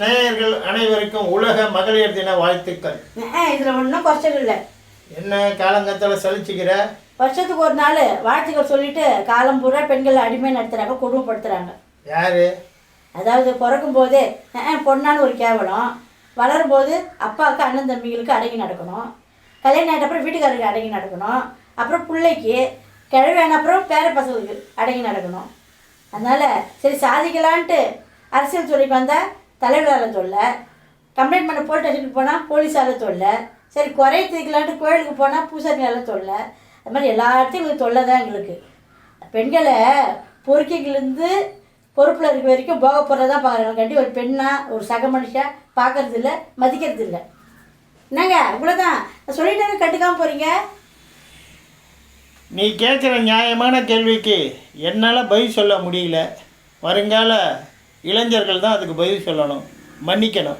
நேயர்கள் அனைவருக்கும் உலக மகளிர் தின வாழ்த்துக்கள். இதில் ஒன்றும் குறைச்சல் இல்லை. என்ன காலங்கத்தில் சலிச்சுக்கிற? வருஷத்துக்கு ஒரு நாள் வாழ்த்துக்கள் சொல்லிட்டு காலம் பூரா பெண்களை அடிமை நடத்துகிறாங்க கொடுமைப்படுத்துகிறாங்க யாரு? அதாவது பிறக்கும் போதே பொண்ணான்னு ஒரு கேவலம். வளரும்போது அப்பாவுக்கு அண்ணன் தம்பிகளுக்கு அடங்கி நடக்கணும். கல்யாணம் ஆகிட்ட அப்புறம் வீட்டுக்காரருக்கு அடங்கி நடக்கணும். அப்புறம் பிள்ளைக்கு கிழவியான அப்புறம் பேர பசங்களுக்கு அடங்கி நடக்கணும். அதனால் சரி சாதிக்கலான்ட்டு அரசியல் துறைக்கு வந்தால் தலைவரால் தொல்லை. கம்ப்ளைண்ட் பண்ண போலீஸ் ஸ்டேஷனுக்கு போனால் போலீஸால் தொல்லை. சரி குறைய தீர்க்கலான்ட்டு கோயிலுக்கு போனால் பூசாரியால் தொல்லை. அது மாதிரி எல்லாத்தையும் எங்களுக்கு தொல்லை தான் எங்களுக்கு. பெண்களை பொறுக்கிலேருந்து பொறுப்பில் இருக்க வரைக்கும் போக போகிறதா தான் பார்க்குறாங்க கண்டி ஒரு பெண்ணாக ஒரு சக மனுஷன் பார்க்கறது இல்லை மதிக்கிறது இல்லை என்னங்க இவ்வளோதான் தான் சொல்லிட்டேங்க கட்டுக்காம போகிறீங்க நீ கேட்குற நியாயமான கேள்விக்கு என்னால் பதில் சொல்ல முடியல. வருங்கால இளைஞர்கள் தான் அதுக்கு பதில் சொல்லணும். மன்னிக்கணும்.